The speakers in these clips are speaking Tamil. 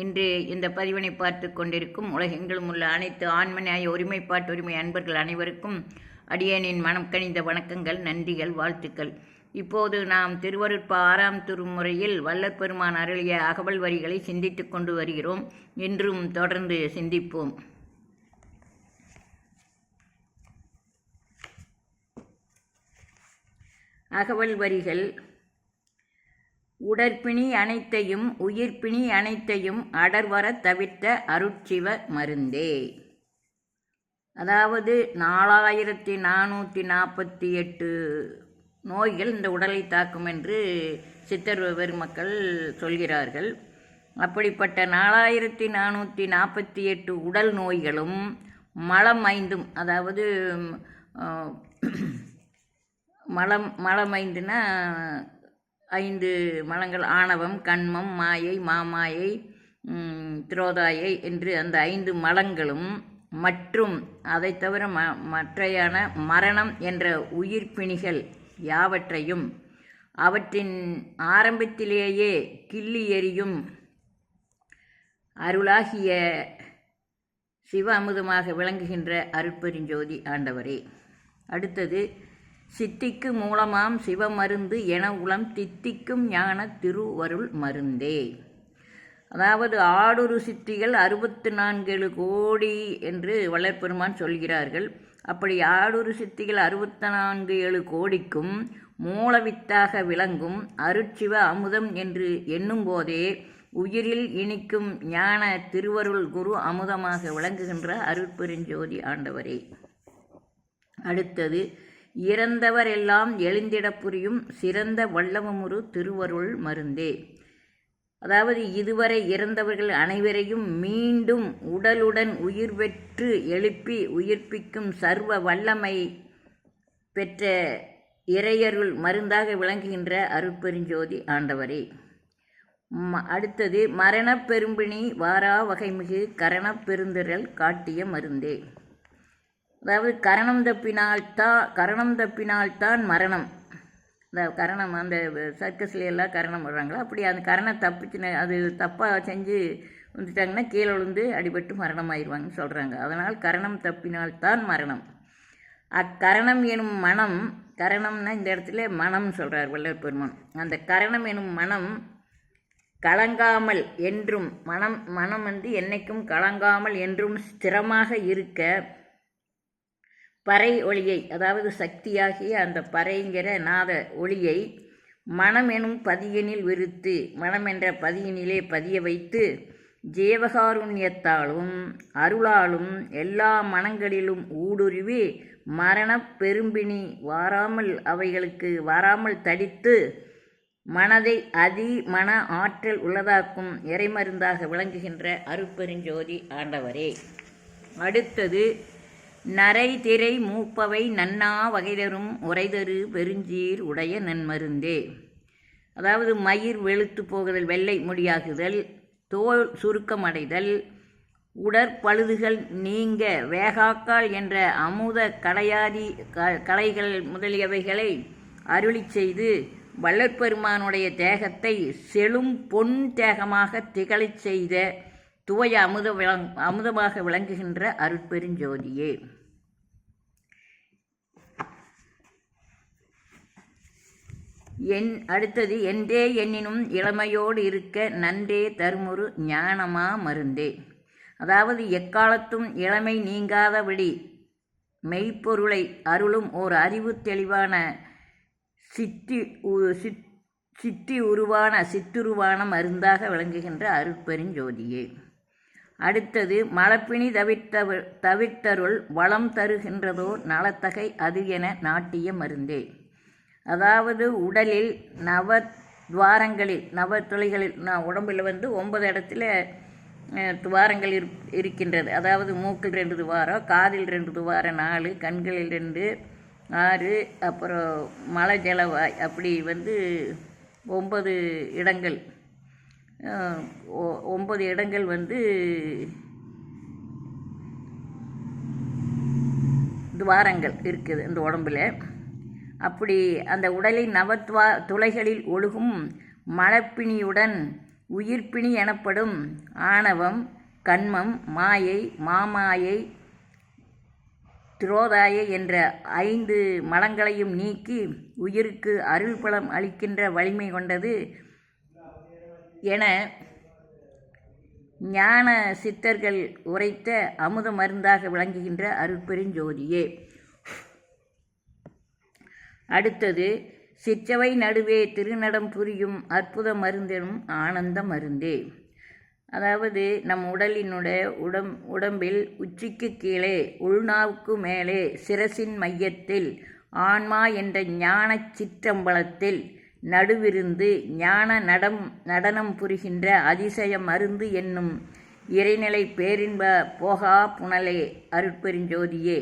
இன்று இந்த பதிவினை பார்த்து கொண்டிருக்கும் உலகெங்கிலும் உள்ள அனைத்து ஆண்மனியாய ஒருமைப்பாட்டு உரிமை அன்பர்கள் அனைவருக்கும் அடியனின் மனம் கனிந்த வணக்கங்கள் நன்றிகள் வாழ்த்துக்கள். இப்போது நாம் திருவருட்ப ஆறாம் திருமுறையில் வல்லற்பெருமான் அருளிய அகவல் வரிகளை சிந்தித்து கொண்டு வருகிறோம். இன்றும் தொடர்ந்து சிந்திப்போம். அகவல் வரிகள் உடற்பிணி அனைத்தையும் உயிர்ப்பிணி அனைத்தையும் அடர்வரத் தவிர்த்த அருட்சிவ மருந்தே. அதாவது நாலாயிரத்தி நானூற்றி நாற்பத்தி எட்டு நோய்கள் இந்த உடலை தாக்கும் என்று சித்தர் பெருமக்கள் சொல்கிறார்கள். அப்படிப்பட்ட நாலாயிரத்தி நானூற்றி நாற்பத்தி எட்டு உடல் நோய்களும் மலம் ஐந்தும் அதாவது மலம் மலம் ஐந்துனா ஐந்து மலங்கள் ஆணவம் கண்மம் மாயை மாமாயை திரோதாயை என்று அந்த ஐந்து மலங்களும் மற்றும் அதை தவிர ம மற்றையான மரணம் என்ற உயிர்ப்பிணிகள் யாவற்றையும் அவற்றின் ஆரம்பத்திலேயே கிள்ளி எறியும் அருளாகிய சிவ அமுதமாக விளங்குகின்ற அருட்பெருஞ்சோதி ஆண்டவரே. அடுத்தது சித்திக்கு மூலமாம் சிவமருந்து என உளம் தித்திக்கும் ஞான திருவருள் மருந்தே. அதாவது ஆடுரு சித்திகள் அறுபத்து நான்கேழு கோடி என்று வளர்ப்பெருமான் சொல்கிறார்கள். அப்படி ஆடுரு சித்திகள் அறுபத்தி நான்கு ஏழு கோடிக்கும் மூலவித்தாக விளங்கும் அருட்சிவ அமுதம் என்று எண்ணும்போதே உயிரில் இனிக்கும் ஞான திருவருள் குரு அமுதமாக விளங்குகின்ற அருட்பெருஞ்சோதி ஆண்டவரே. அடுத்தது இறந்தவர் எல்லாம் எழுந்திடப் புரியும் சிறந்த வல்லவமுறு திருவருள் மருந்தே. அதாவது இதுவரை இறந்தவர்கள் அனைவரையும் மீண்டும் உடலுடன் உயிர் பெற்று எழுப்பி உயிர்ப்பிக்கும் சர்வ வல்லமை பெற்ற இறையருள் மருந்தாக விளங்குகின்ற அருட்பெருஞ்சோதி ஆண்டவரே. ம அடுத்தது மரணப் பெரும்பிணி வாரா வகைமிகு கரணப் பெருந்திரல் காட்டிய மருந்தே. அதாவது கரணம் தப்பினால்தான் கரணம் தப்பினால்தான் மரணம். இந்த கரணம் அந்த சர்க்கஸ்ல எல்லாம் கரணம் விடுறாங்களோ? அப்படி அந்த கரணம் தப்பிச்சுன்னு அது தப்பாக செஞ்சு வந்துட்டாங்கன்னா கீழே விழுந்து அடிபட்டு மரணம் ஆயிடுவாங்கன்னு சொல்கிறாங்க அதனால் கரணம் தப்பினால்தான் மரணம். அக்கரணம் எனும் மனம் கரணம்னா இந்த இடத்துல மனம் சொல்கிறார் வல்லவர் பெருமான். அந்த கரணம் எனும் மனம் கலங்காமல் என்றும் மனம் மனம் வந்து என்னைக்கும் கலங்காமல் என்றும் ஸ்திரமாக இருக்க பறை ஒளியை அதாவது சக்தியாகிய அந்த பறைங்கிற நாத ஒளியை மனம் எனும் பதியனில் விருத்து மனம் என்ற பதியனிலே பதிய வைத்து ஜீவகாருண்யத்தாலும் அருளாலும் எல்லா மனங்களிலும் ஊடுருவி மரணப் பெரும்பினி வாராமல் அவைகளுக்கு வாராமல் தடித்து மனதை அதி மன ஆற்றல் உள்ளதாக்கும் இறைமருந்தாக விளங்குகின்ற அருப்பெருஞ்சோதி ஆண்டவரே. அடுத்தது நரை திரை மூப்பவை நன்னா வகைதரும் உரைதரு பெருஞ்சீர் உடைய நன்மருந்தே. அதாவது மயிர் வெளுத்து போகுதல் வெள்ளை முடியாகுதல் தோல் சுருக்கமடைதல் உடற்பழுதுகள் நீங்க வேகாக்கால் என்ற அமுத கலையாதி க கலைகள் முதலியவைகளை அருளி செய்து வள்ளற்பெருமானுடைய தேகத்தை செழும் பொன் தேகமாக திகழச் செய்த துவய அமுத விளங் அமுதமாக விளங்குகின்ற அருட்பெருஞ்சோதியே. என் அடுத்தது என்றே எண்ணினும் இளமையோடு இருக்க நன்றே தருமுரு ஞானமா மருந்தே. அதாவது எக்காலத்தும் இளமை நீங்காதபடி மெய்ப்பொருளை அருளும் ஓர் அறிவு தெளிவான சித்தி உ- சித்- சித்தி உருவான சித்துருவான மருந்தாக விளங்குகின்ற அருட்பெருஞ்சோதியே அடுத்தது மலப்பிணி தவிர்த்தவ தவிர்த்தருள் வளம் தருகின்றதோ நலத்தகை அது என நாட்டிய மருந்தே. அதாவது உடலில் நவ துவாரங்களில் நவ துளைகளில் நான் உடம்பில் வந்து ஒன்பது இடத்துல துவாரங்கள் இரு இருக்கின்றது. அதாவது மூக்கில் ரெண்டு துவாரம் காதில் ரெண்டு துவாரம் நாலு கண்களில் ரெண்டு ஆறு அப்புறம் மலை ஜலவாய் அப்படி வந்து ஒன்பது இடங்கள். ஒ- ஒன்பது இடங்கள் வந்து துவாரங்கள் இருக்குது இந்த உடம்புல. அப்படி அந்த உடலின் நவத்வா துளைகளில் ஒழுகும் மலப்பிணியுடன் உயிர்ப்பிணி எனப்படும் ஆணவம் கண்மம் மாயை மாமாயை துரோதாயை என்ற ஐந்து மலங்களையும் நீக்கி உயிருக்கு அருள் பலம் அளிக்கின்ற வலிமை கொண்டது என ஞான சித்தர்கள் உரைத்த அமுத மருந்தாக விளங்குகின்ற அருட்பெருஞ்சோதியே. அடுத்தது சிற்றவை நடுவே திருநடம் புரியும் அற்புத மருந்தெனும் ஆனந்த மருந்தே. அதாவது நம் உடலினுடைய உடம் உடம்பில் உச்சிக்கு கீழே உள்நாவுக்கு மேலே சிரசின் மையத்தில் ஆன்மா என்ற ஞானச் சிற்றம்பலத்தில் நடுவிருந்து ஞான நடம் நடனம் புரிகின்ற அதிசய மருந்து என்னும் இறைநிலை பேரின்ப போகா புனலே அருட்பெருஞ்சோதியே.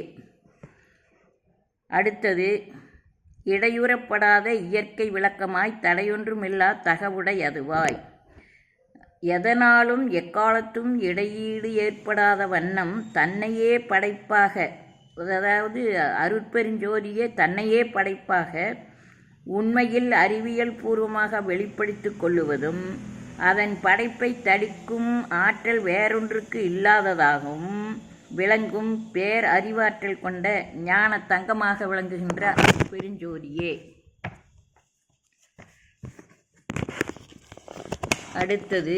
அடுத்தது இடையூறப்படாத இயற்கை விளக்கமாய் தடையொன்றுமில்லா தகவுடை அதுவாய். எதனாலும் எக்காலத்தும் இடையீடு ஏற்படாத வண்ணம் தன்னையே படைப்பாக அதாவது அருட்பெருஞ்சோதியே தன்னையே படைப்பாக உண்மையில் அறிவியல் பூர்வமாக வெளிப்படுத்திக் கொள்ளுவதும் அதன் படைப்பை தடிக்கும் ஆற்றல் வேறொன்றுக்கு இல்லாததாகவும் விளங்கும் பேர் அறிவாற்றல் கொண்ட ஞான தங்கமாக விளங்குகின்ற பெருஞ்சோதியே. அடுத்தது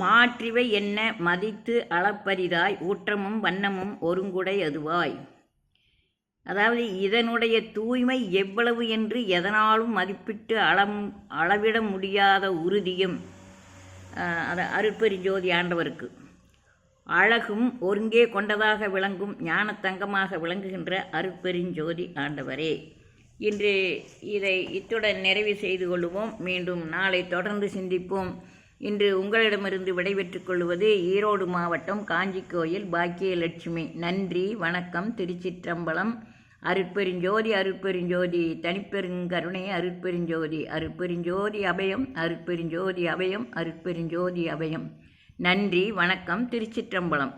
மாற்றிவை என்ன மதித்து அளப்பரிதாய் ஊற்றமும் வண்ணமும் ஒருங்குடை அதுவாய். அதாவது இதனுடைய தூய்மை எவ்வளவு என்று எதனாலும் மதிப்பிட்டு அளம் அளவிட முடியாத உறுதியும் அது அருட்பெருஞ்சோதி ஆண்டவருக்கு. அழகும் ஒருங்கே கொண்டதாக விளங்கும் ஞானத்தங்கமாக விளங்குகின்ற அருட்பெருஞ்சோதி ஆண்டவரே. இன்று இதை இத்துடன் நிறைவு செய்து கொள்வோம். மீண்டும் நாளை தொடர்ந்து சிந்திப்போம். இன்று உங்களிடமிருந்து விடைபெற்றுக் கொள்வது ஈரோடு மாவட்டம் காஞ்சி கோயில் பாக்கியலட்சுமி. நன்றி வணக்கம் திருச்சிற்றம்பலம். அருட்பெருஞ்சோதி அருட்பெருஞ்சோதி தனிப்பெருங்கருணை அருட்பெருஞ்சோதி அருட்பெருஞ்சோதி அபயம் அருட்பெருஞ்சோதி அபயம் அருட்பெருஞ்சோதி அபயம். நன்றி வணக்கம் திருச்சிற்றம்பலம்.